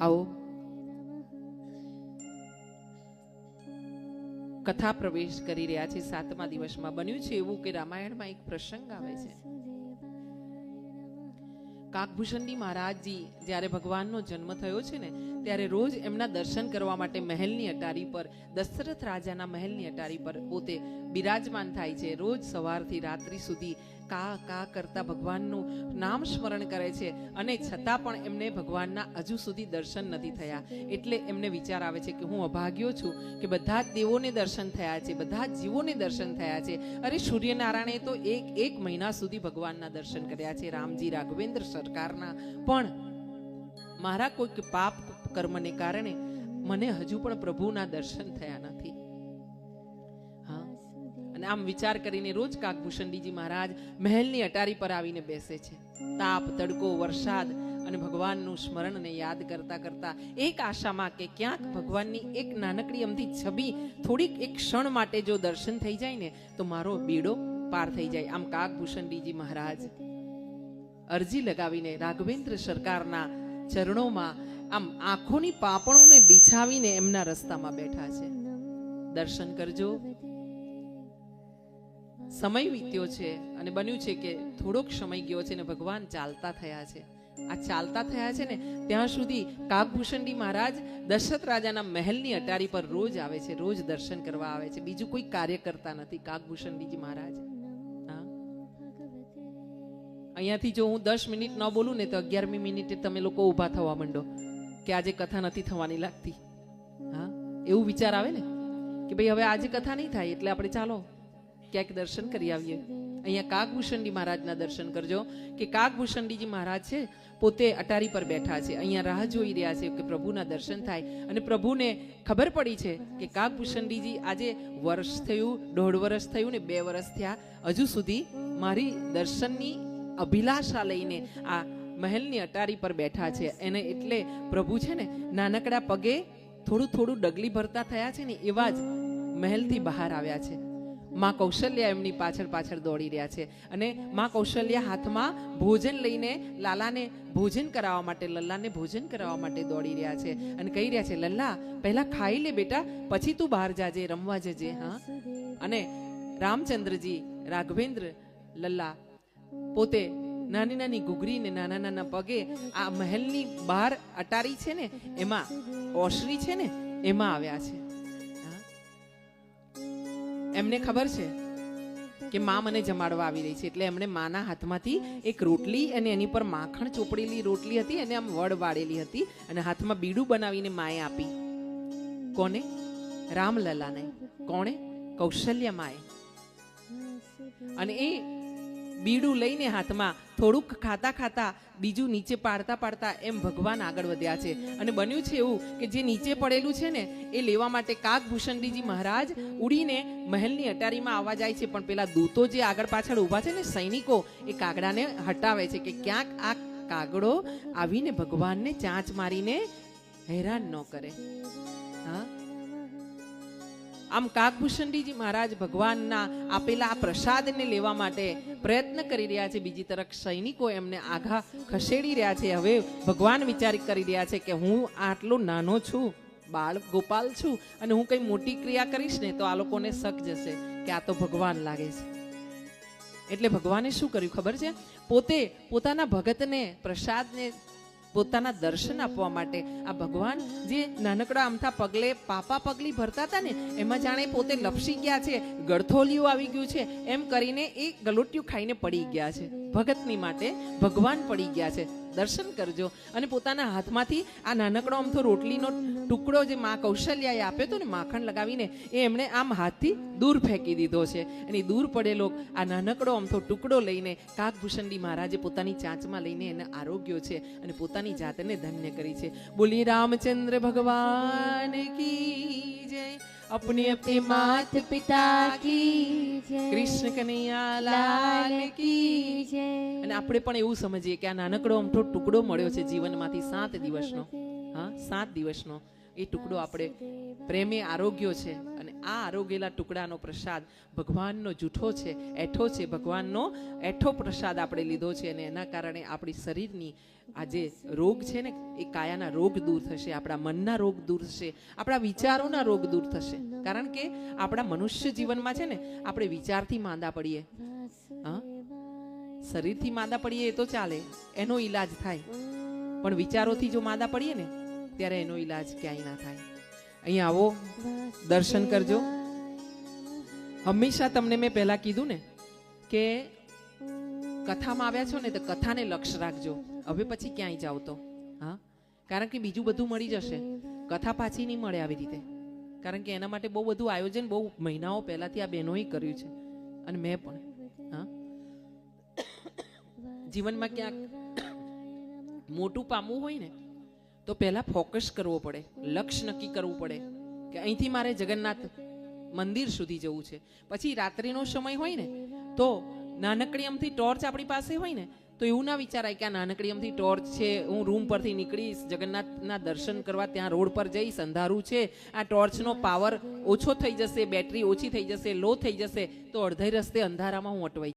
આવો કથા પ્રવેશ કરી રહ્યા છે સાતમા દિવસમાં. બન્યું છે એવું કે રામાયણમાં એક પ્રસંગ આવે છે. કાકભૂષણજી મહારાજજી, જ્યારે ભગવાનનો જન્મ થયો છે ને, ત્યારે રોજ એમના દર્શન કરવા માટે મહેલની અટારી પર, દશરથ રાજાના મહેલની અટારી પર પોતે બિરાજમાન થાય છે. રોજ સવારથી રાત્રિ સુધી કા કા કરતા ભગવાનનું નામ સ્મરણ કરે છે અને છતાં પણ એમને ભગવાનના હજુ સુધી દર્શન નથી થયા. એટલે એમને વિચાર આવે છે કે હું અભાગ્યો છું કે બધા જ દેવોને દર્શન થયા છે, બધા જ જીવોને દર્શન થયા છે. અરે સૂર્યનારાયણે તો એક એક મહિના સુધી ભગવાનના દર્શન કર્યા છે. રામજી રાઘવેન્દ્ર સરકારના પણ મારા કોઈક પાપ કર્મને કારણે મને હજુ પણ પ્રભુના દર્શન થયા નથી. અને આમ વિચાર કરીને રોજ કાકભૂષણજીજી મહારાજ મહેલની અટારી પર આવીને બેસે છે. તાપ, તડકો, વરસાદ અને ભગવાનનું સ્મરણને યાદ કરતા કરતા એક આશામાં કે ક્યાંક ભગવાનની એક નાનકડી અમથી છબી થોડીક એક ક્ષણ માટે જો દર્શન થઈ જાય ને, તો મારો બીડો પાર થઈ જાય. આમ કાકભૂષણજીજી મહારાજ અરજી લગાવીને રાઘવેન્દ્ર સરકારના ચરણોમાં આમ આંખોની પાપણોને બિછાવીને એમના રસ્તામાં બેઠા છે. દર્શન કરજો. સમય વીત્યો છે અને બન્યું છે કે થોડોક સમય ગયો છે ને ભગવાન ચાલતા થયા છે. આ ચાલતા થયા છે ને ત્યાં સુધી કાકભૂષણજી મહારાજ દશરથ રાજાના મહેલની અટારી પર રોજ આવે છે, રોજ દર્શન કરવા આવે છે. બીજું કોઈ કાર્ય કરતા નથી કાકભૂષણજીજી મહારાજ. અહીંયાથી જો હું દસ મિનિટ ન બોલું ને તો અગિયારમી મિનિટે તમે લોકો ઊભા થવા માંડો કે આજે કથા નથી થવાની લાગતી. હા? એવું વિચાર આવે ને? કે ભાઈ હવે આજે કથા નહીં થાય એટલે આપણે ચાલો ક્યાંક દર્શન કરી આવીએ. અહીંયા કાકભૂષણજી મહારાજના દર્શન કરજો. કે કાકભૂષણજીજી મહારાજ છે, પોતે અટારી પર બેઠા છે. અહીંયા રાહ જોઈ રહ્યા છે કે પ્રભુના દર્શન થાય. અને પ્રભુને ખબર પડી છે કે કાકભૂષણજીજી આજે વર્ષ થયું, દોઢ વર્ષ થયું ને બે વર્ષ થયા. હજુ સુધી મારી દર્શનની અભિલાષા લઈને આ મહેલની અટારી પર બેઠા છે. એને એટલે પ્રભુ છે ને નાનકડા પગે થોડું થોડું ડગલી ભરતા થયા છે ને એવા જ મહેલથી બહાર આવ્યા છે. માં કૌશલ્યા એમની પાછળ પાછળ દોડી રહ્યા છે. અને માં કૌશલ્યા હાથમાં ભોજન લઈને લાલાને ભોજન કરાવવા માટે, લલ્લાને ભોજન કરાવવા માટે દોડી રહ્યા છે. અને કહી રહ્યા છે, લલ્લા, પહેલાં ખાઈ લે બેટા, પછી તું બહાર જાજે, રમવા જજે, હા? અને રામચંદ્રજી, રાઘવેન્દ્ર, લલ્લા પોતે નાની નાની ઘૂઘરીને, નાના નાના પગે આ મહેલની બહાર અટારી છે ને, એમાં ઓસરી છે ને, એમાં આવ્યા છે. એમને ખબર છે કે મા મને જમાડવા આવી રહી છે. એટલે એમણે માના હાથમાંથી એક રોટલી અને એની પર માખણ ચોપડેલી રોટલી હતી અને આમ વડ વાળેલી હતી અને હાથમાં બીડું બનાવીને માએ આપી. કોને? રામલલાને. કોણે? કૌશલ્ય માએ. અને એ બીડું લઈને હાથમાં થોડુંક ખાતા ખાતા બીજું નીચે પાડતા પાડતા એમ ભગવાન આગળ વધ્યા છે. અને બન્યું છે એવું કે જે નીચે પડેલું છે ને, એ લેવા માટે કાકભૂષણજીજી મહારાજ ઉડીને મહેલની અટારીમાં આવવા જાય છે. પણ પેલા દૂતો જે આગળ પાછળ ઊભા છે ને, સૈનિકો એ કાગડાને હટાવે છે કે ક્યાંક આ કાગડો આવીને ભગવાનને ચાંચ મારીને હેરાન ન કરે. હા? આમ કાકભૂષણજીજી મહારાજ ભગવાનના આપેલા આ પ્રસાદને લેવા માટે પ્રયત્ન કરી રહ્યા છે. બીજી તરફ સૈનિકો એમને આઘા ખસેડી રહ્યા છે. હવે ભગવાન વિચાર કરી રહ્યા છે કે હું આટલો નાનો છું, બાળ ગોપાલ છું અને હું કઈ મોટી ક્રિયા કરીશ ને તો આ લોકોને શક જશે કે આ તો ભગવાન લાગે છે. એટલે ભગવાને શું કર્યું ખબર છે? પોતે પોતાના ભગતને પ્રસાદને પોતાના દર્શન આપવા માટે. આ ભગવાન જે નાનકડા અમથા પગલે પાપા પગલી ભરતા હતા ને, એમાં જાણે પોતે લપસી ગયા છે, ગળથોલિયું આવી ગયું છે, એમ કરીને એ ગલોટિયું ખાઈને પડી ગયા છે. ભગતની માટે ભગવાન પડી ગયા છે. દર્શન કરજો. અને પોતાના હાથમાંથી આ નાનકડો અમથો રોટલીનો ટુકડો જે મા કૌશલ્યાએ આપ્યો હતો ને માખણ લગાવીને, એ એમણે આમ હાથથી દૂર ફેંકી દીધો છે. અને દૂર પડેલો આ નાનકડો અમથો ટુકડો લઈને કાકભૂષણજી મહારાજે પોતાની ચાંચમાં લઈને એને આરોગ્યો છે અને પોતાની જાતને ધન્ય કરી છે. બોલી રામચંદ્ર ભગવાન કી જય. अपने अपने मात પિતા કી કૃષ્ણ કનૈયા લાલ કી અને આપણે પણ એવું સમજીએ કે આ નાનકડો અમથો ટુકડો મળ્યો છે જીવનમાંથી સાત દિવસનો હા સાત દિવસનો એ ટુકડો આપણે પ્રેમે આરોગ્યો છે અને આ આરોગેલા ટુકડાનો પ્રસાદ ભગવાનનો જૂઠો છે, એઠો છે, ભગવાનનો એઠો પ્રસાદ આપણે લીધો છે અને એના કારણે આપણી શરીરની આ જે રોગ છે ને, એ કાયાના રોગ દૂર થશે, આપણા મનના રોગ દૂર થશે, આપણા વિચારોના રોગ દૂર થશે. કારણ કે આપણા મનુષ્ય જીવનમાં છે ને, આપણે વિચારથી માંદા પડીએ. હા? શરીરથી માંદા પડીએ એ તો ચાલે, એનો ઈલાજ થાય. પણ વિચારોથી જો માંદા પડીએ ને ત્યારે એનો ઈલાજ ક્યાંય ના થાય. અહીં આવો, દર્શન કરજો. હંમેશા તમને મેં પહેલાં કીધું ને કે કથામાં આવ્યા છો ને તો કથાને લક્ષ રાખજો. હવે પછી ક્યાંય જાઓ તો? હા? કારણ કે બીજું બધું મળી જશે. કથા પાછી નહીં મળે આવી રીતે. કારણ કે એના માટે બહુ બધું આયોજન બહુ મહિનાઓ પહેલાંથી આ બહેનોએ કર્યું છે. અને મેં પણ. હા? જીવનમાં ક્યાંક મોટું પામવું હોય ને તો પહેલાં ફોકસ કરવો પડે. લક્ષ્ય નક્કી કરવું પડે કે અહીંથી મારે જગન્નાથ મંદિર સુધી જવું છે. પછી રાત્રિનો સમય હોય ને, તો નાનકડી અમથી ટોર્ચ આપણી પાસે હોય ને, તો એવું ના વિચારાય કે આ નાનકડી અમથી ટોર્ચ છે, હું રૂમ પરથી નીકળીશ, જગન્નાથના દર્શન કરવા ત્યાં રોડ પર જઈશ, અંધારું છે, આ ટોર્ચનો પાવર ઓછો થઈ જશે બેટરી ઓછી થઈ જશે લો થઈ જશે, તો અડધે રસ્તે અંધારામાં હું અટવાઈ